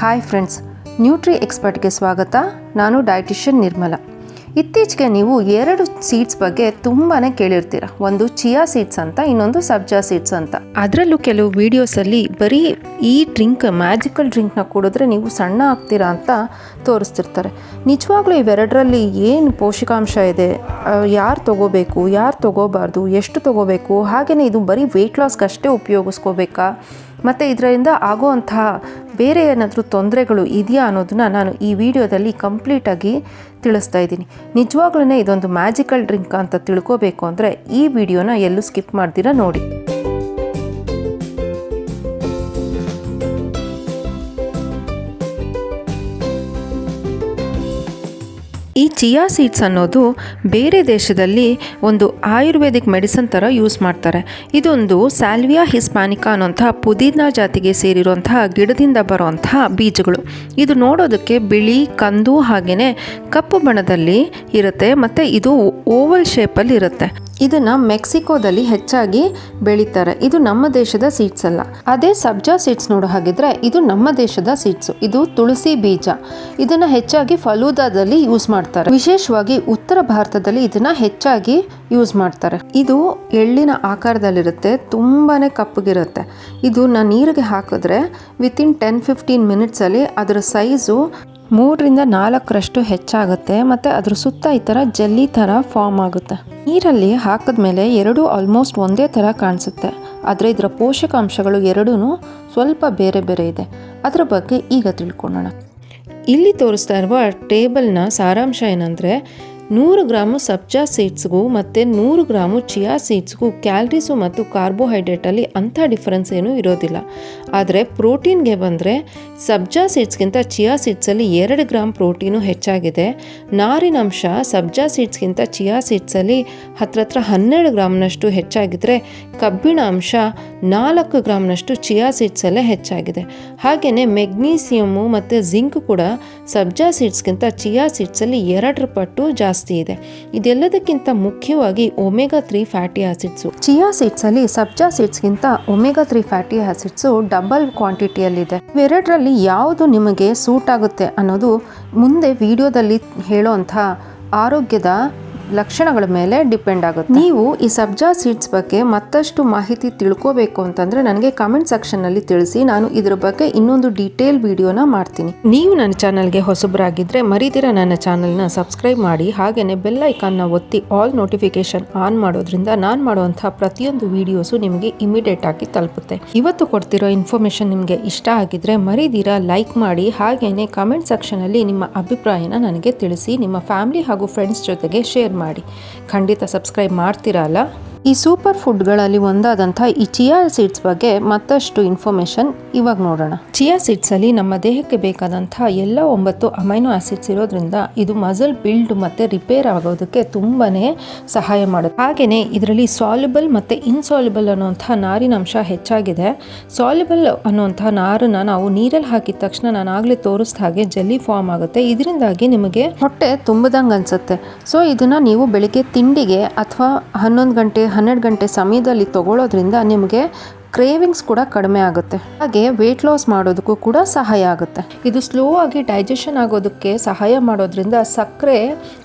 Hi friends, nutri ಎಕ್ಸ್ಪರ್ಟ್ಗೆ ಸ್ವಾಗತ. ನಾನು dietitian ನಿರ್ಮಲ. ಇತ್ತೀಚೆಗೆ ನೀವು ಎರಡು ಸೀಡ್ಸ್ ಬಗ್ಗೆ ತುಂಬಾ ಕೇಳಿರ್ತೀರ. ಒಂದು ಚಿಯಾ ಸೀಡ್ಸ್ ಅಂತ, ಇನ್ನೊಂದು ಸಬ್ಜಾ ಸೀಡ್ಸ್ ಅಂತ. ಅದರಲ್ಲೂ ಕೆಲವು ವಿಡಿಯೋಸಲ್ಲಿ ಬರೀ ಈ ಡ್ರಿಂಕ್, ಮ್ಯಾಜಿಕಲ್ ಡ್ರಿಂಕ್ನ ಕುಡಿದ್ರೆ ನೀವು ಸಣ್ಣ ಆಗ್ತೀರಾ ಅಂತ ತೋರಿಸ್ತಿರ್ತಾರೆ. ನಿಜವಾಗ್ಲೂ ಇವೆರಡರಲ್ಲಿ ಏನು ಪೋಷಕಾಂಶ ಇದೆ? ಯಾರು ತಗೋಬೇಕು, ಯಾರು ತಗೋಬಾರ್ದು, ಎಷ್ಟು ತಗೋಬೇಕು ಹಾಗೆಯೇ ಇದು ಬರೀ ವೆಯ್ಟ್ ಲಾಸ್ಗಷ್ಟೇ ಉಪಯೋಗಿಸ್ಕೋಬೇಕಾ? ಮತ್ತು ಇದರಿಂದ ಆಗುವಂತಹ ಬೇರೆ ಏನಾದರೂ ತೊಂದರೆಗಳು ಇದೆಯಾ ಅನ್ನೋದನ್ನ ನಾನು ಈ ವಿಡಿಯೋದಲ್ಲಿ ಕಂಪ್ಲೀಟಾಗಿ ತಿಳಿಸ್ತಾ ಇದ್ದೀನಿ. ನಿಜವಾಗ್ಲೂ ಇದೊಂದು ಮ್ಯಾಜಿಕಲ್ ಡ್ರಿಂಕ್ ಅಂತ ತಿಳ್ಕೋಬೇಕು ಅಂದರೆ ಈ ವಿಡಿಯೋನ ಎಲ್ಲೂ ಸ್ಕಿಪ್ ಮಾಡ್ತೀರಾ ನೋಡಿ. ಚಿಯಾ ಸೀಡ್ಸ್ ಅನ್ನೋದು ಬೇರೆ ದೇಶದಲ್ಲಿ ಒಂದು ಆಯುರ್ವೇದಿಕ್ ಮೆಡಿಸನ್ ಥರ ಯೂಸ್ ಮಾಡ್ತಾರೆ. ಇದೊಂದು ಸ್ಯಾಲ್ವಿಯಾ ಹಿಸ್ಪಾನಿಕಾ ಅನ್ನೋಂತಹ ಪುದೀನಾ ಜಾತಿಗೆ ಸೇರಿರುವಂತಹ ಗಿಡದಿಂದ ಬರುವಂತಹ ಬೀಜಗಳು. ಇದು ನೋಡೋದಕ್ಕೆ ಬಿಳಿ, ಕಂದು ಹಾಗೆಯೇ ಕಪ್ಪು ಬಣ್ಣದಲ್ಲಿ ಇರುತ್ತೆ ಮತ್ತು ಇದು ಓವಲ್ ಶೇಪಲ್ಲಿ ಇರುತ್ತೆ. ಇದನ್ನು ಮೆಕ್ಸಿಕೋದಲ್ಲಿ ಹೆಚ್ಚಾಗಿ ಬೆಳೀತಾರೆ. ಇದು ನಮ್ಮ ದೇಶದ ಸೀಡ್ಸ್ ಅಲ್ಲ. ಅದೇ ಸಬ್ಜಾ ಸೀಡ್ಸ್ ನೋಡೋ ಹಾಗಿದ್ರೆ ಇದು ನಮ್ಮ ದೇಶದ ಸೀಡ್ಸು ಇದು ತುಳಸಿ ಬೀಜ. ಇದನ್ನ ಹೆಚ್ಚಾಗಿ ಫಲೂದಾದಲ್ಲಿ ಯೂಸ್ ಮಾಡ್ತಾರೆ. ವಿಶೇಷವಾಗಿ ಉತ್ತರ ಭಾರತದಲ್ಲಿ ಇದನ್ನ ಹೆಚ್ಚಾಗಿ ಯೂಸ್ ಮಾಡ್ತಾರೆ. ಇದು ಎಳ್ಳಿನ ಆಕಾರದಲ್ಲಿರುತ್ತೆ. ತುಂಬಾನೇ ಕಪ್ಪಗಿರುತ್ತೆ. ಇದು ನಾನು ನೀರಿಗೆ ಹಾಕಿದ್ರೆ ವಿತಿನ್ ಟೆನ್ ಫಿಫ್ಟೀನ್ ಮಿನಿಟ್ಸಲ್ಲಿ ಅದರ ಸೈಜು ಮೂರರಿಂದ ನಾಲ್ಕರಷ್ಟು ಹೆಚ್ಚಾಗುತ್ತೆ ಮತ್ತು ಅದ್ರ ಸುತ್ತ ಈ ಥರ ಜಲ್ಲಿ ಥರ ಫಾರ್ಮ್ ಆಗುತ್ತೆ. ನೀರಲ್ಲಿ ಹಾಕಿದ ಮೇಲೆ ಎರಡೂ ಆಲ್ಮೋಸ್ಟ್ ಒಂದೇ ಥರ ಕಾಣಿಸುತ್ತೆ. ಆದರೆ ಇದರ ಪೋಷಕಾಂಶಗಳು ಎರಡೂ ಸ್ವಲ್ಪ ಬೇರೆ ಬೇರೆ ಇದೆ. ಅದರ ಬಗ್ಗೆ ಈಗ ತಿಳ್ಕೊಳ್ಳೋಣ. ಇಲ್ಲಿ ತೋರಿಸ್ತಾ ಇರುವ ಟೇಬಲ್ನ ಸಾರಾಂಶ ಏನಂದರೆ ನೂರು ಗ್ರಾಮು ಸಬ್ಜಾ ಸೀಡ್ಸ್ಗೂ ಮತ್ತು ನೂರು ಗ್ರಾಮು ಚಿಯಾ ಸೀಡ್ಸ್ಗೂ ಕ್ಯಾಲ್ರೀಸು ಮತ್ತು ಕಾರ್ಬೋಹೈಡ್ರೇಟಲ್ಲಿ ಅಂಥ ಡಿಫ್ರೆನ್ಸ್ ಏನೂ ಇರೋದಿಲ್ಲ. ಆದರೆ ಪ್ರೋಟೀನ್ಗೆ ಬಂದರೆ ಸಬ್ಜಾ ಸೀಡ್ಸ್ಗಿಂತ ಚಿಯಾ ಸೀಡ್ಸಲ್ಲಿ ಎರಡು ಗ್ರಾಮ್ ಪ್ರೋಟೀನು ಹೆಚ್ಚಾಗಿದೆ. ನಾರಿನಂಶ ಸಬ್ಜಾ ಸೀಡ್ಸ್ಗಿಂತ ಚಿಯಾ ಸೀಡ್ಸಲ್ಲಿ ಹತ್ರ ಹತ್ರ ಹನ್ನೆರಡು ಗ್ರಾಮ್ನಷ್ಟು ಹೆಚ್ಚಾಗಿದ್ದರೆ ಕಬ್ಬಿಣ ಅಂಶ ನಾಲ್ಕು ಗ್ರಾಮ್ನಷ್ಟು ಚಿಯಾ ಸೀಡ್ಸಲ್ಲೇ ಹೆಚ್ಚಾಗಿದೆ. ಹಾಗೆಯೇ ಮೆಗ್ನೀಸಿಯಮು ಮತ್ತು ಜಿಂಕ್ ಕೂಡ ಸಬ್ಜಾ ಸೀಡ್ಸ್ಗಿಂತ ಚಿಯಾ ಸೀಡ್ಸಲ್ಲಿ ಎರಡರ ಪಟ್ಟು ಜಾಸ್ತಿ ಇದೆ. ಇದೆಲ್ಲದಕ್ಕಿಂತ ಮುಖ್ಯವಾಗಿ omega three fatty acids. Chia ಸೀಡ್ಸಲ್ಲಿ ಸಬ್ಜಾ ಸೀಡ್ಸ್ಗಿಂತ omega three fatty acids double ಕ್ವಾಂಟಿಟಿಯಲ್ಲಿದೆ. ಇವೆರಡರಲ್ಲಿ ಯಾವುದು ನಿಮಗೆ ಸೂಟ್ ಆಗುತ್ತೆ ಅನ್ನೋದು ಮುಂದೆ ವಿಡಿಯೋದಲ್ಲಿ ಹೇಳೋವಂಥ ಆರೋಗ್ಯದ ಲಕ್ಷಣಗಳ ಮೇಲೆ ಡಿಪೆಂಡ್ ಆಗುತ್ತೆ. ನೀವು ಈ ಸಬ್ಜಾ ಸೀಡ್ಸ್ ಬಗ್ಗೆ ಮತ್ತಷ್ಟು ಮಾಹಿತಿ ತಿಳ್ಕೋಬೇಕು ಅಂತಂದ್ರೆ ನನಗೆ ಕಮೆಂಟ್ ಸೆಕ್ಷನ್ನಲ್ಲಿ ತಿಳಿಸಿ. ನಾನು ಇದ್ರ ಬಗ್ಗೆ ಇನ್ನೊಂದು ಡೀಟೇಲ್ ವಿಡಿಯೋನ ಮಾಡ್ತೀನಿ. ನೀವು ನನ್ನ ಚಾನಲ್ಗೆ ಹೊಸಬರಾಗಿದ್ರೆ ಮರೀದಿರ ನನ್ನ ಚಾನಲ್ನ ಸಬ್ಸ್ಕ್ರೈಬ್ ಮಾಡಿ. ಹಾಗೇನೆ ಬೆಲ್ ಐಕಾನ್ನ ಒತ್ತಿ ಆಲ್ ನೋಟಿಫಿಕೇಶನ್ ಆನ್ ಮಾಡೋದ್ರಿಂದ ನಾನು ಮಾಡುವಂತಹ ಪ್ರತಿಯೊಂದು ವಿಡಿಯೋಸು ನಿಮಗೆ ಇಮಿಡಿಯೇಟ್ ಆಗಿ ತಲುಪುತ್ತೆ. ಇವತ್ತು ಕೊಡ್ತಿರೋ ಇನ್ಫಾರ್ಮೇಷನ್ ನಿಮಗೆ ಇಷ್ಟ ಆಗಿದ್ರೆ ಮರೀದಿರ ಲೈಕ್ ಮಾಡಿ. ಹಾಗೆಯೇ ಕಮೆಂಟ್ ಸೆಕ್ಷನಲ್ಲಿ ನಿಮ್ಮ ಅಭಿಪ್ರಾಯನ ನನಗೆ ತಿಳಿಸಿ. ನಿಮ್ಮ ಫ್ಯಾಮಿಲಿ ಹಾಗೂ ಫ್ರೆಂಡ್ಸ್ ಜೊತೆಗೆ ಶೇರ್ ಮಾಡಿ. ಖಂಡಿತ ಸಬ್ಸ್ಕ್ರೈಬ್ ಮಾಡ್ತೀರಲ್ಲ? ಈ ಸೂಪರ್ ಫುಡ್ಗಳಲ್ಲಿ ಒಂದಾದಂಥ ಈ ಚಿಯಾ ಸೀಡ್ಸ್ ಬಗ್ಗೆ ಮತ್ತಷ್ಟು ಇನ್ಫಾರ್ಮೇಷನ್ ಇವಾಗ ನೋಡೋಣ. ಚಿಯಾ ಸೀಡ್ಸಲ್ಲಿ ನಮ್ಮ ದೇಹಕ್ಕೆ ಬೇಕಾದಂಥ ಎಲ್ಲ ಒಂಬತ್ತು ಅಮೈನೋ ಆಸಿಡ್ಸ್ ಇರೋದ್ರಿಂದ ಇದು ಮಸಲ್ ಬಿಲ್ಡ್ ಮತ್ತು ರಿಪೇರ್ ಆಗೋದಕ್ಕೆ ತುಂಬಾ ಸಹಾಯ ಮಾಡುತ್ತೆ. ಹಾಗೆಯೇ ಇದರಲ್ಲಿ ಸಾಲ್ಯುಬಲ್ ಮತ್ತು ಇನ್ಸಾಲ್ಯುಬಲ್ ಅನ್ನುವಂಥ ನಾರಿನಂಶ ಹೆಚ್ಚಾಗಿದೆ. ಸಾಲ್ಯುಬಲ್ ಅನ್ನುವಂಥ ನಾರನ್ನ ನಾವು ನೀರಲ್ಲಿ ಹಾಕಿದ ತಕ್ಷಣ ನಾನು ಆಗಲೇ ತೋರಿಸಿದ ಹಾಗೆ ಜಲ್ಲಿ ಫಾರ್ಮ್ ಆಗುತ್ತೆ. ಇದರಿಂದಾಗಿ ನಿಮಗೆ ಹೊಟ್ಟೆ ತುಂಬದಂಗೆ ಅನಿಸುತ್ತೆ. ಸೊ ಇದನ್ನು ನೀವು ಬೆಳಿಗ್ಗೆ ತಿಂಡಿಗೆ ಅಥವಾ ಹನ್ನೊಂದು ಗಂಟೆ ಹನ್ನೆರಡು ಗಂಟೆ ಸಮಯದಲ್ಲಿ ತಗೊಳ್ಳೋದ್ರಿಂದ ನಿಮಗೆ ಕ್ರೇವಿಂಗ್ಸ್ ಕೂಡ ಕಡಿಮೆ ಆಗುತ್ತೆ. ಹಾಗೆ ವೆಯ್ಟ್ ಲಾಸ್ ಮಾಡೋದಕ್ಕೂ ಕೂಡ ಸಹಾಯ ಆಗುತ್ತೆ. ಇದು ಸ್ಲೋ ಆಗಿ ಡೈಜೆಷನ್ ಆಗೋದಕ್ಕೆ ಸಹಾಯ ಮಾಡೋದ್ರಿಂದ ಸಕ್ಕರೆ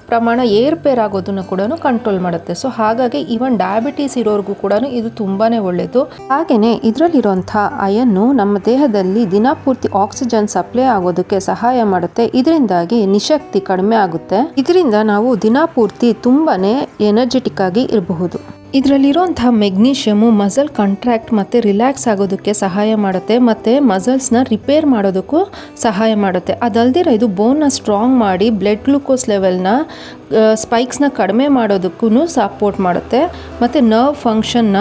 ಪ್ರಮಾಣ ಏರ್ಪೇರ್ ಆಗೋದನ್ನು ಕೂಡ ಕಂಟ್ರೋಲ್ ಮಾಡುತ್ತೆ. ಸೊ ಹಾಗಾಗಿ ಈವನ್ ಡಯಾಬಿಟೀಸ್ ಇರೋರಿಗೂ ಕೂಡ ಇದು ತುಂಬಾ ಒಳ್ಳೆಯದು ಹಾಗೆಯೇ ಇದರಲ್ಲಿರುವಂಥ ಅಯನ್ನು ನಮ್ಮ ದೇಹದಲ್ಲಿ ದಿನಪೂರ್ತಿ ಆಕ್ಸಿಜನ್ ಸಪ್ಲೈ ಆಗೋದಕ್ಕೆ ಸಹಾಯ ಮಾಡುತ್ತೆ. ಇದರಿಂದಾಗಿ ನಿಶಕ್ತಿ ಕಡಿಮೆ ಆಗುತ್ತೆ. ಇದರಿಂದ ನಾವು ದಿನಪೂರ್ತಿ ತುಂಬಾ ಎನರ್ಜೆಟಿಕ್ ಆಗಿ ಇರಬಹುದು. ಇದರಲ್ಲಿರುವಂತಹ ಮೆಗ್ನೀಷಿಯಮು ಮಸಲ್ ಕಂಟ್ರಾಕ್ಟ್ ಮತ್ತು ರಿಲ್ಯಾಕ್ಸ್ ಆಗೋದಕ್ಕೆ ಸಹಾಯ ಮಾಡುತ್ತೆ, ಮತ್ತು ಮಸಲ್ಸ್ನ ರಿಪೇರ್ ಮಾಡೋದಕ್ಕೂ ಸಹಾಯ ಮಾಡುತ್ತೆ. ಅದಲ್ದಿರ ಇದು ಬೋನ್ನ ಸ್ಟ್ರಾಂಗ್ ಮಾಡಿ ಬ್ಲಡ್ ಗ್ಲೂಕೋಸ್ ಲೆವೆಲ್ನ ಸ್ಪೈಕ್ಸ್ನ ಕಡಿಮೆ ಮಾಡೋದಕ್ಕೂ ಸಪೋರ್ಟ್ ಮಾಡುತ್ತೆ, ಮತ್ತು ನರ್ವ್ ಫಂಕ್ಷನ್ನ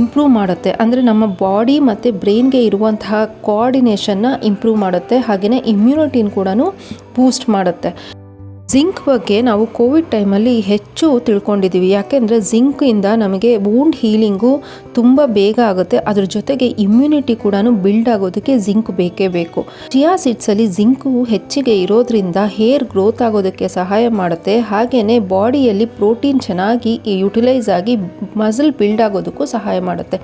ಇಂಪ್ರೂವ್ ಮಾಡುತ್ತೆ. ಅಂದರೆ ನಮ್ಮ ಬಾಡಿ ಮತ್ತು ಬ್ರೈನ್ಗೆ ಇರುವಂತಹ ಕೋಆರ್ಡಿನೇಷನ್ನ ಇಂಪ್ರೂವ್ ಮಾಡುತ್ತೆ ಹಾಗೆಯೇ ಇಮ್ಯುನಿಟಿನ ಕೂಡ ಬೂಸ್ಟ್ ಮಾಡುತ್ತೆ. ಜಿಂಕ್ ಬಗ್ಗೆ ನಾವು ಕೋವಿಡ್ ಟೈಮಲ್ಲಿ ಹೆಚ್ಚು ತಿಳ್ಕೊಂಡಿದ್ದೀವಿ. ಯಾಕೆಂದರೆ ಜಿಂಕಿಂದ ನಮಗೆ ವೂಂಡ್ ಹೀಲಿಂಗು ತುಂಬ ಬೇಗ ಆಗುತ್ತೆ. ಅದ್ರ ಜೊತೆಗೆ ಇಮ್ಯುನಿಟಿ ಕೂಡ ಬಿಲ್ಡ್ ಆಗೋದಕ್ಕೆ ಜಿಂಕ್ ಬೇಕೇ ಬೇಕು. ಚಿಯಾ ಸೀಡ್ಸಲ್ಲಿ ಜಿಂಕು ಹೆಚ್ಚಿಗೆ ಇರೋದ್ರಿಂದ ಹೇರ್ ಗ್ರೋತ್ ಆಗೋದಕ್ಕೆ ಸಹಾಯ ಮಾಡುತ್ತೆ. ಹಾಗೆಯೇ ಬಾಡಿಯಲ್ಲಿ ಪ್ರೋಟೀನ್ ಚೆನ್ನಾಗಿ ಯುಟಿಲೈಸ್ ಆಗಿ ಮಸಲ್ ಬಿಲ್ಡ್ ಆಗೋದಕ್ಕೂ ಸಹಾಯ ಮಾಡುತ್ತೆ.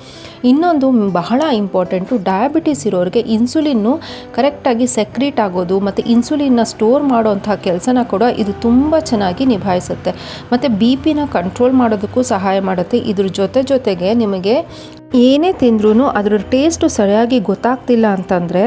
ಇನ್ನೊಂದು ಬಹಳ ಇಂಪಾರ್ಟೆಂಟು ಡಯಾಬಿಟಿಸ್ ಇರೋರಿಗೆ ಇನ್ಸುಲಿನ್ನು ಕರೆಕ್ಟಾಗಿ ಸೆಕ್ರೀಟ್ ಆಗೋದು, ಮತ್ತು ಇನ್ಸುಲಿನ್ನ ಸ್ಟೋರ್ ಮಾಡೋವಂಥ ಕೆಲಸನ ಕೂಡ ಇದು ತುಂಬ ಚೆನ್ನಾಗಿ ನಿಭಾಯಿಸುತ್ತೆ. ಮತ್ತು ಬಿ ಪಿನ ಕಂಟ್ರೋಲ್ ಮಾಡೋದಕ್ಕೂ ಸಹಾಯ ಮಾಡುತ್ತೆ. ಇದ್ರ ಜೊತೆ ಜೊತೆಗೆ ನಿಮಗೆ ಏನೇ ತಿಂದ್ರೂ ಅದರ ಟೇಸ್ಟು ಸರಿಯಾಗಿ ಗೊತ್ತಾಗ್ತಿಲ್ಲ ಅಂತಂದರೆ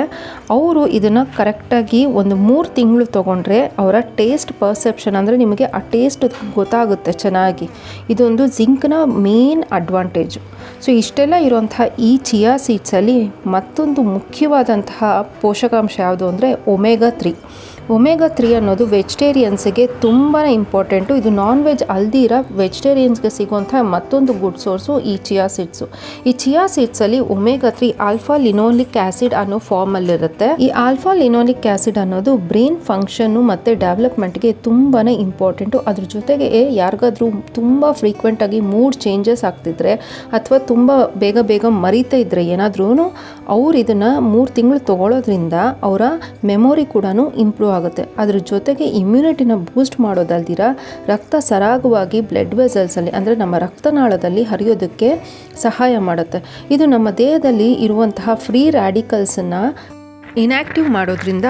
ಅವರು ಇದನ್ನು ಕರೆಕ್ಟಾಗಿ ಒಂದು ಮೂರು ತಿಂಗಳು ತೊಗೊಂಡ್ರೆ ಅವರ ಟೇಸ್ಟ್ ಪರ್ಸೆಪ್ಷನ್ ಅಂದರೆ ನಿಮಗೆ ಆ ಟೇಸ್ಟ್ ಗೊತ್ತಾಗುತ್ತೆ ಚೆನ್ನಾಗಿ. ಇದೊಂದು ಜಿಂಕ್ನ ಮೇನ್ ಅಡ್ವಾಂಟೇಜು ಸೊ ಇಷ್ಟೆಲ್ಲ ಇರುವಂತಹ ಈ ಚಿಯಾ ಸೀಡ್ಸಲ್ಲಿ ಮತ್ತೊಂದು ಮುಖ್ಯವಾದಂತಹ ಪೋಷಕಾಂಶ ಯಾವುದು ಅಂದರೆ ಒಮೆಗಾ ತ್ರೀ ಒಮೆಗಾ ತ್ರೀ ಅನ್ನೋದು ವೆಜಿಟೇರಿಯನ್ಸ್ಗೆ ತುಂಬಾ ಇಂಪಾರ್ಟೆಂಟು. ಇದು ನಾನ್ ವೆಜ್ ಅಲ್ದಿರ ವೆಜಿಟೇರಿಯನ್ಸ್ಗೆ ಸಿಗುವಂಥ ಮತ್ತೊಂದು ಗುಡ್ ಸೋರ್ಸು ಈ ಚಿಯಾ ಸೀಡ್ಸು ಈ chia ಸೀಡ್ಸಲ್ಲಿ omega three alpha linoleic acid ಅನ್ನೋ ಫಾರ್ಮಲ್ಲಿರುತ್ತೆ ಈ ಆಲ್ಫಾ ಲಿನೋಲಿಕ್ ಆಸಿಡ್ ಅನ್ನೋದು ಬ್ರೈನ್ ಫಂಕ್ಷನ್ನು ಮತ್ತು ಡೆವಲಪ್ಮೆಂಟ್ಗೆ ತುಂಬಾ ಇಂಪಾರ್ಟೆಂಟು ಅದ್ರ ಜೊತೆಗೆ ಯಾರಿಗಾದ್ರೂ ತುಂಬ ಫ್ರೀಕ್ವೆಂಟಾಗಿ ಮೂಡ್ ಚೇಂಜಸ್ ಆಗ್ತಿದ್ರೆ ಅಥವಾ ತುಂಬ ಬೇಗ ಬೇಗ ಮರಿತಾ ಇದ್ರೆ ಏನಾದ್ರೂ ಅವ್ರು ಇದನ್ನು ಮೂರು ತಿಂಗಳು ತಗೊಳ್ಳೋದ್ರಿಂದ ಅವರ ಮೆಮೊರಿ ಕೂಡ ಇಂಪ್ರೂವ್ ಆಗುತ್ತೆ ಅದ್ರ ಜೊತೆಗೆ ಇಮ್ಯುನಿಟಿನ ಬೂಸ್ಟ್ ಮಾಡೋದಲ್ದಿರ ರಕ್ತ ಸರಾಗವಾಗಿ ಬ್ಲಡ್ ವೆಸಲ್ಸಲ್ಲಿ ಅಂದರೆ ನಮ್ಮ ರಕ್ತನಾಳದಲ್ಲಿ ಹರಿಯೋದಕ್ಕೆ ಸಹಾಯ ಮಾಡುತ್ತೆ. ಇದು ನಮ್ಮ ದೇಹದಲ್ಲಿ ಇರುವಂತಹ ಫ್ರೀ ರ್ಯಾಡಿಕಲ್ಸನ್ನು ಇನ್ಯಾಕ್ಟಿವ್ ಮಾಡೋದ್ರಿಂದ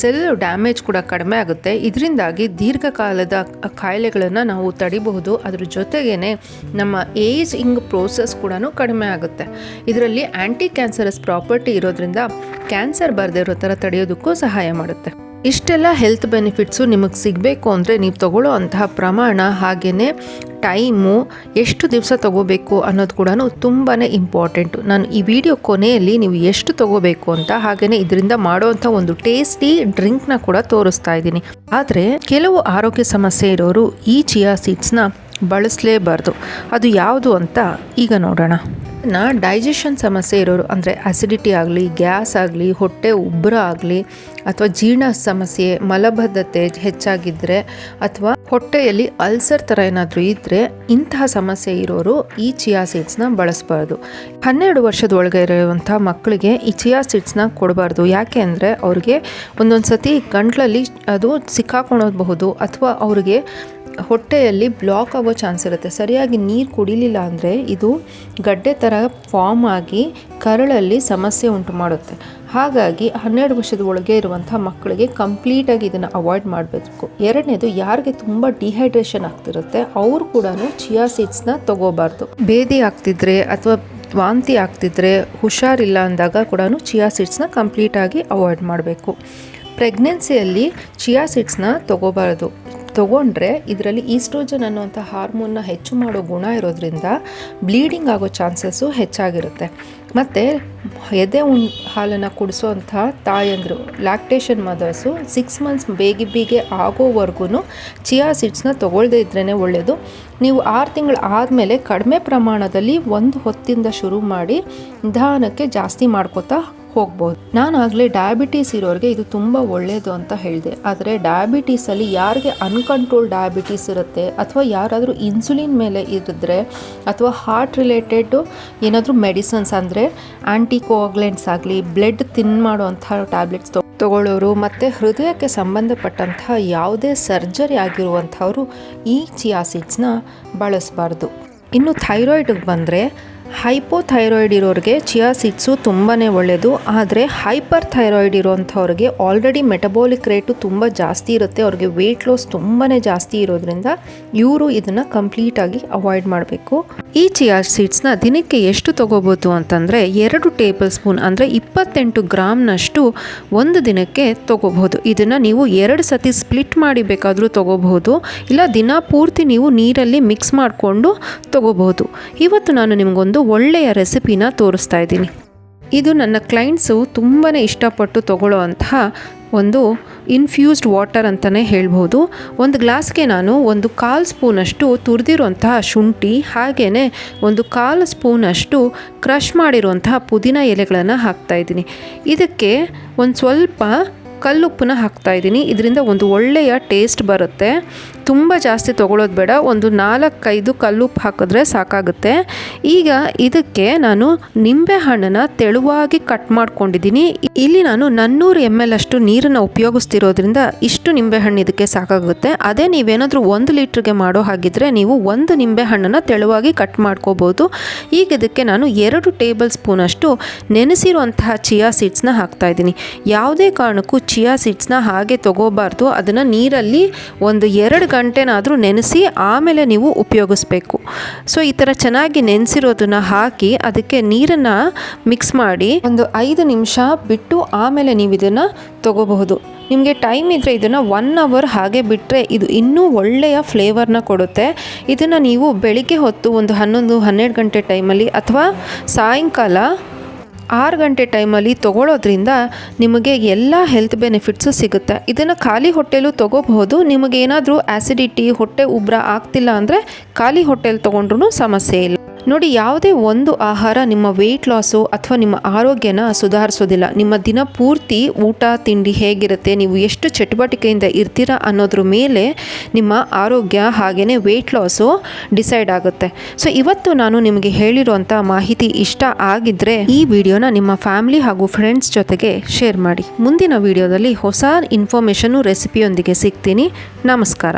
ಸೆಲ್ ಡ್ಯಾಮೇಜ್ ಕೂಡ ಕಡಿಮೆ ಆಗುತ್ತೆ. ಇದರಿಂದಾಗಿ ದೀರ್ಘಕಾಲದ ಕಾಯಿಲೆಗಳನ್ನು ನಾವು ತಡಿಬಹುದು. ಅದ್ರ ಜೊತೆಗೇ ನಮ್ಮ ಏಜಿಂಗ್ ಪ್ರೋಸೆಸ್ ಕೂಡ ಕಡಿಮೆ ಆಗುತ್ತೆ. ಇದರಲ್ಲಿ ಆ್ಯಂಟಿ ಕ್ಯಾನ್ಸರಸ್ ಪ್ರಾಪರ್ಟಿ ಇರೋದ್ರಿಂದ ಕ್ಯಾನ್ಸರ್ ಬರದೇ ಇರೋ ಥರ ತಡೆಯೋದಕ್ಕೂ ಸಹಾಯ ಮಾಡುತ್ತೆ. ಇಷ್ಟೆಲ್ಲ ಹೆಲ್ತ್ ಬೆನಿಫಿಟ್ಸು ನಿಮಗೆ ಸಿಗಬೇಕು ಅಂದರೆ ನೀವು ತಗೊಳ್ಳೋ ಅಂತಹ ಪ್ರಮಾಣ ಹಾಗೆಯೇ ಟೈಮು ಎಷ್ಟು ದಿವಸ ತಗೋಬೇಕು ಅನ್ನೋದು ಕೂಡ ತುಂಬಾ ಇಂಪಾರ್ಟೆಂಟು ನಾನು ಈ ವಿಡಿಯೋ ಕೊನೆಯಲ್ಲಿ ನೀವು ಎಷ್ಟು ತಗೋಬೇಕು ಅಂತ ಹಾಗೆಯೇ ಇದರಿಂದ ಮಾಡೋವಂಥ ಒಂದು ಟೇಸ್ಟಿ ಡ್ರಿಂಕ್ನ ಕೂಡ ತೋರಿಸ್ತಾ ಇದ್ದೀನಿ. ಆದರೆ ಕೆಲವು ಆರೋಗ್ಯ ಸಮಸ್ಯೆ ಇರೋರು ಈ ಚಿಯಾ ಸೀಡ್ಸ್ನ ಬಳಸಲೇಬಾರ್ದು. ಅದು ಯಾವುದು ಅಂತ ಈಗ ನೋಡೋಣ. ನಾ ಡೈಜೆಷನ್ ಸಮಸ್ಯೆ ಇರೋರು, ಅಂದರೆ ಆಸಿಡಿಟಿ ಆಗಲಿ ಗ್ಯಾಸ್ ಆಗಲಿ, ಹೊಟ್ಟೆ ಉಬ್ಬರ ಆಗಲಿ, ಅಥವಾ ಜೀರ್ಣ ಸಮಸ್ಯೆ, ಮಲಬದ್ಧತೆ ಹೆಚ್ಚಾಗಿದ್ದರೆ ಅಥವಾ ಹೊಟ್ಟೆಯಲ್ಲಿ ಅಲ್ಸರ್ ಥರ ಏನಾದರೂ ಇದ್ದರೆ ಇಂತಹ ಸಮಸ್ಯೆ ಇರೋರು ಈ ಚಿಯಾ ಸೀಡ್ಸ್ನ ಬಳಸಬಾರ್ದು. ಹನ್ನೆರಡು ವರ್ಷದ ಒಳಗೆ ಇರುವಂಥ ಮಕ್ಕಳಿಗೆ ಈ ಚಿಯಾ ಸೀಡ್ಸ್ನ ಕೊಡಬಾರ್ದು. ಯಾಕೆ ಅಂದರೆ ಅವ್ರಿಗೆ ಒಂದೊಂದು ಸತಿ ಗಂಟ್ಲಲ್ಲಿ ಅದು ಸಿಕ್ಕಾಕೊಳಬಹುದು ಅಥವಾ ಅವ್ರಿಗೆ ಹೊಟ್ಟೆಯಲ್ಲಿ ಬ್ಲಾಕ್ ಆಗೋ ಚಾನ್ಸ್ ಇರುತ್ತೆ. ಸರಿಯಾಗಿ ನೀರು ಕುಡಿಲಿಲ್ಲ ಅಂದರೆ ಇದು ಗಡ್ಡೆ ಥರ ಫಾರ್ಮ್ ಆಗಿ ಕರಳಲ್ಲಿ ಸಮಸ್ಯೆ ಉಂಟು ಮಾಡುತ್ತೆ. ಹಾಗಾಗಿ ಹನ್ನೆರಡು ವರ್ಷದ ಒಳಗೆ ಇರುವಂಥ ಮಕ್ಕಳಿಗೆ ಕಂಪ್ಲೀಟಾಗಿ ಇದನ್ನು ಅವಾಯ್ಡ್ ಮಾಡಬೇಕು. ಎರಡನೇದು ಯಾರಿಗೆ ತುಂಬ ಡಿಹೈಡ್ರೇಷನ್ ಆಗ್ತಿರುತ್ತೆ, ಅವರು ಕೂಡ ಚಿಯಾ ಸೀಡ್ಸ್ನ ತೊಗೋಬಾರ್ದು. ಬೇದಿ ಆಗ್ತಿದ್ರೆ ಅಥವಾ ವಾಂತಿ ಆಗ್ತಿದ್ರೆ ಹುಷಾರಿಲ್ಲ ಅಂದಾಗ ಕೂಡ ಚಿಯಾ ಸೀಡ್ಸ್ನ ಕಂಪ್ಲೀಟಾಗಿ ಅವಾಯ್ಡ್ ಮಾಡಬೇಕು. ಪ್ರೆಗ್ನೆನ್ಸಿಯಲ್ಲಿ ಚಿಯಾ ಸೀಡ್ಸ್ನ ತಗೋಬಾರ್ದು. ತೊಗೊಂಡ್ರೆ ಇದರಲ್ಲಿ ಈಸ್ಟ್ರೋಜನ್ ಅನ್ನುವಂಥ ಹಾರ್ಮೋನ್ನ ಹೆಚ್ಚು ಮಾಡೋ ಗುಣ ಇರೋದ್ರಿಂದ ಬ್ಲೀಡಿಂಗ್ ಆಗೋ ಚಾನ್ಸಸ್ಸು ಹೆಚ್ಚಾಗಿರುತ್ತೆ. ಮತ್ತು ಎದೆ ಉಣ್, ಹಾಲನ್ನು ಕುಡಿಸೋವಂಥ ತಾಯಂದರು ಲ್ಯಾಕ್ಟೇಷನ್ ಮದರ್ಸು ಸಿಕ್ಸ್ ಮಂತ್ಸ್ ಬೇಗ ಬೇಗ ಆಗೋವರೆಗೂ ಚಿಯಾ ಸೀಡ್ಸ್ನ ತೊಗೊಳ್ದೇ ಇದ್ರೇ ಒಳ್ಳೆಯದು ನೀವು ಆರು ತಿಂಗಳು ಆದಮೇಲೆ ಕಡಿಮೆ ಪ್ರಮಾಣದಲ್ಲಿ ಒಂದು ಹೊತ್ತಿಂದ ಶುರು ಮಾಡಿ ನಿಧಾನಕ್ಕೆ ಜಾಸ್ತಿ ಮಾಡ್ಕೋತಾ ಹೋಗ್ಬೋದು. ನಾನು ಆಗಲೇ ಡಯಾಬಿಟೀಸ್ ಇರೋರಿಗೆ ಇದು ತುಂಬ ಒಳ್ಳೆಯದು ಅಂತ ಹೇಳಿದೆ. ಆದರೆ ಡಯಾಬಿಟೀಸಲ್ಲಿ ಯಾರಿಗೆ ಅನ್ಕಂಟ್ರೋಲ್ ಡಯಾಬಿಟೀಸ್ ಇರುತ್ತೆ, ಅಥವಾ ಯಾರಾದರೂ ಇನ್ಸುಲಿನ್ ಮೇಲೆ ಇರಿದ್ರೆ ಅಥವಾ ಹಾರ್ಟ್ ರಿಲೇಟೆಡ್ ಏನಾದರೂ ಮೆಡಿಸನ್ಸ್ ಅಂದರೆ ಆ್ಯಂಟಿ ಕೋಗ್ಲೆಂಟ್ಸ್ ಆಗಲಿ ಬ್ಲಡ್ ತಿನ್ ಮಾಡುವಂಥ ಟ್ಯಾಬ್ಲೆಟ್ಸ್ ತಗೊಳ್ಳೋರು, ಮತ್ತು ಹೃದಯಕ್ಕೆ ಸಂಬಂಧಪಟ್ಟಂತಹ ಯಾವುದೇ ಸರ್ಜರಿ ಆಗಿರುವಂಥವರು ಈ ಚಿಯಾಸಿಡ್ಸ್ನ ಬಳಸಬಾರ್ದು. ಇನ್ನು ಥೈರಾಯ್ಡ್ಗೆ ಬಂದರೆ ಹೈಪೋಥೈರಾಯ್ಡ್ ಇರೋರಿಗೆ ಚಿಯಾ ಸೀಡ್ಸು ತುಂಬಾ ಒಳ್ಳೆಯದು ಆದರೆ ಹೈಪರ್ ಥೈರಾಯ್ಡ್ ಇರೋವಂಥವ್ರಿಗೆ ಆಲ್ರೆಡಿ ಮೆಟಬಾಲಿಕ್ ರೇಟು ತುಂಬ ಜಾಸ್ತಿ ಇರುತ್ತೆ. ಅವ್ರಿಗೆ ವೆಯ್ಟ್ ಲಾಸ್ ತುಂಬಾ ಜಾಸ್ತಿ ಇರೋದ್ರಿಂದ ಇವರು ಇದನ್ನು ಕಂಪ್ಲೀಟಾಗಿ ಅವಾಯ್ಡ್ ಮಾಡಬೇಕು. ಈ ಚಿಯಾ ಸೀಡ್ಸ್ನ ದಿನಕ್ಕೆ ಎಷ್ಟು ತಗೋಬೋದು ಅಂತಂದರೆ ಎರಡು ಟೇಬಲ್ ಸ್ಪೂನ್ ಅಂದರೆ ಇಪ್ಪತ್ತೆಂಟು ಗ್ರಾಮ್ನಷ್ಟು ಒಂದು ದಿನಕ್ಕೆ ತಗೋಬಹುದು ಇದನ್ನು ನೀವು ಎರಡು ಸತಿ ಸ್ಪ್ಲಿಟ್ ಮಾಡಿ ಬೇಕಾದರೂ ತಗೋಬಹುದು ಇಲ್ಲ ದಿನ ಪೂರ್ತಿ ನೀವು ನೀರಲ್ಲಿ ಮಿಕ್ಸ್ ಮಾಡಿಕೊಂಡು ತಗೋಬಹುದು ಇವತ್ತು ನಾನು ನಿಮಗೊಂದು ಒಳ್ಳೆಯ ರೆಸಿಪಿನ ತೋರಿಸ್ತಾ ಇದ್ದೀನಿ. ಇದು ನನ್ನ ಕ್ಲೈಂಟ್ಸು ತುಂಬಾ ಇಷ್ಟಪಟ್ಟು ತಗೊಳ್ಳೋ ಅಂತಹ ಒಂದು ಇನ್ಫ್ಯೂಸ್ಡ್ ವಾಟರ್ ಅಂತಲೇ ಹೇಳ್ಬೋದು. ಒಂದು ಗ್ಲಾಸ್ಗೆ ನಾನು ಒಂದು ಕಾಲು ಸ್ಪೂನಷ್ಟು ತುರಿದಿರುವಂತಹ ಶುಂಠಿ ಹಾಗೆಯೇ ಒಂದು ಕಾಲು ಸ್ಪೂನಷ್ಟು ಕ್ರಷ್ ಮಾಡಿರುವಂತಹ ಪುದೀನ ಎಲೆಗಳನ್ನು ಹಾಕ್ತಾಯಿದ್ದೀನಿ ಇದಕ್ಕೆ ಒಂದು ಸ್ವಲ್ಪ ಕಲ್ಲುಪ್ಪನ್ನ ಹಾಕ್ತಾ ಇದ್ದೀನಿ. ಇದರಿಂದ ಒಂದು ಒಳ್ಳೆಯ ಟೇಸ್ಟ್ ಬರುತ್ತೆ. ತುಂಬ ಜಾಸ್ತಿ ತೊಗೊಳೋದು ಬೇಡ. ಒಂದು ನಾಲ್ಕೈದು ಕಲ್ಲುಪ್ಪು ಹಾಕಿದ್ರೆ ಸಾಕಾಗುತ್ತೆ. ಈಗ ಇದಕ್ಕೆ ನಾನು ನಿಂಬೆ ಹಣ್ಣನ್ನು ತೆಳುವಾಗಿ ಕಟ್ ಮಾಡ್ಕೊಂಡಿದ್ದೀನಿ. ಇಲ್ಲಿ ನಾನು ನನ್ನೂರು ಎಂ ಎಲ್ ಅಷ್ಟು ನೀರನ್ನು ಉಪಯೋಗಿಸ್ತಿರೋದ್ರಿಂದ ಇಷ್ಟು ನಿಂಬೆ ಹಣ್ಣು ಇದಕ್ಕೆ ಸಾಕಾಗುತ್ತೆ. ಅದೇ ನೀವೇನಾದರೂ ಒಂದು ಲೀಟ್ರಿಗೆ ಮಾಡೋ ಹಾಗಿದ್ರೆ ನೀವು ಒಂದು ನಿಂಬೆ ಹಣ್ಣನ್ನು ತೆಳುವಾಗಿ ಕಟ್ ಮಾಡ್ಕೋಬೋದು. ಈಗ ಇದಕ್ಕೆ ನಾನು ಎರಡು ಟೇಬಲ್ ಸ್ಪೂನಷ್ಟು ನೆನೆಸಿರುವಂತಹ ಚಿಯಾ ಸೀಡ್ಸ್ನ ಹಾಕ್ತಾ ಇದ್ದೀನಿ. ಯಾವುದೇ ಕಾರಣಕ್ಕೂ ಚಿಯಾ ಸೀಡ್ಸ್ನ ಹಾಗೆ ತಗೋಬಾರ್ದು. ಅದನ್ನು ನೀರಲ್ಲಿ ಒಂದು ಎರಡು ಗಂಟೆನಾದರೂ ನೆನೆಸಿ ಆಮೇಲೆ ನೀವು ಉಪಯೋಗಿಸ್ಬೇಕು. ಸೊ ಈ ಥರ ಚೆನ್ನಾಗಿ ನೆನೆಸಿರೋದನ್ನ ಹಾಕಿ ಅದಕ್ಕೆ ನೀರನ್ನು ಮಿಕ್ಸ್ ಮಾಡಿ ಒಂದು ಐದು ನಿಮಿಷ ಬಿಟ್ಟು ಆಮೇಲೆ ನೀವು ಇದನ್ನು ತಗೋಬಹುದು. ನಿಮಗೆ ಟೈಮ್ ಇದ್ದರೆ ಇದನ್ನು ಒನ್ ಅವರ್ ಹಾಗೆ ಬಿಟ್ಟರೆ ಇದು ಇನ್ನೂ ಒಳ್ಳೆಯ ಫ್ಲೇವರ್ನ ಕೊಡುತ್ತೆ. ಇದನ್ನು ನೀವು ಬೆಳಿಗ್ಗೆ ಹೊತ್ತು ಒಂದು ಹನ್ನೊಂದು, ಹನ್ನೆರಡು ಗಂಟೆ ಟೈಮಲ್ಲಿ ಅಥವಾ ಸಾಯಂಕಾಲ ಆರು ಗಂಟೆ ಟೈಮಲ್ಲಿ ತೊಗೊಳೋದ್ರಿಂದ ನಿಮಗೆ ಎಲ್ಲ ಹೆಲ್ತ್ ಬೆನಿಫಿಟ್ಸು ಸಿಗುತ್ತೆ. ಇದನ್ನು ಖಾಲಿ ಹೊಟ್ಟೆಲೂ ತೊಗೋಬಹುದು. ನಿಮಗೇನಾದರೂ ಆ್ಯಸಿಡಿಟಿ ಹೊಟ್ಟೆ ಉಬ್ಬರ ಆಗ್ತಿಲ್ಲ ಅಂದರೆ ಖಾಲಿ ಹೊಟ್ಟೆಲಿ ತೊಗೊಂಡ್ರೂ ಸಮಸ್ಯೆ ಇಲ್ಲ. ನೋಡಿ, ಯಾವುದೇ ಒಂದು ಆಹಾರ ನಿಮ್ಮ ವೆಯ್ಟ್ ಲಾಸು ಅಥವಾ ನಿಮ್ಮ ಆರೋಗ್ಯನ ಸುಧಾರಿಸೋದಿಲ್ಲ. ನಿಮ್ಮ ದಿನ ಪೂರ್ತಿ ಊಟ, ತಿಂಡಿ ಹೇಗಿರುತ್ತೆ, ನೀವು ಎಷ್ಟು ಚಟುವಟಿಕೆಯಿಂದ ಇರ್ತೀರಾ ಅನ್ನೋದ್ರ ಮೇಲೆ ನಿಮ್ಮ ಆರೋಗ್ಯ ಹಾಗೆಯೇ ವೆಯ್ಟ್ ಲಾಸು ಡಿಸೈಡ್ ಆಗುತ್ತೆ. ಸೊ ಇವತ್ತು ನಾನು ನಿಮಗೆ ಹೇಳಿರುವಂಥ ಮಾಹಿತಿ ಇಷ್ಟ ಆಗಿದ್ದರೆ ಈ ವಿಡಿಯೋನ ನಿಮ್ಮ ಫ್ಯಾಮಿಲಿ ಹಾಗೂ ಫ್ರೆಂಡ್ಸ್ ಜೊತೆಗೆ ಶೇರ್ ಮಾಡಿ. ಮುಂದಿನ ವಿಡಿಯೋದಲ್ಲಿ ಹೊಸ ಇನ್ಫಾರ್ಮೇಷನ್ನು ರೆಸಿಪಿಯೊಂದಿಗೆ ಸಿಗ್ತೀನಿ. ನಮಸ್ಕಾರ.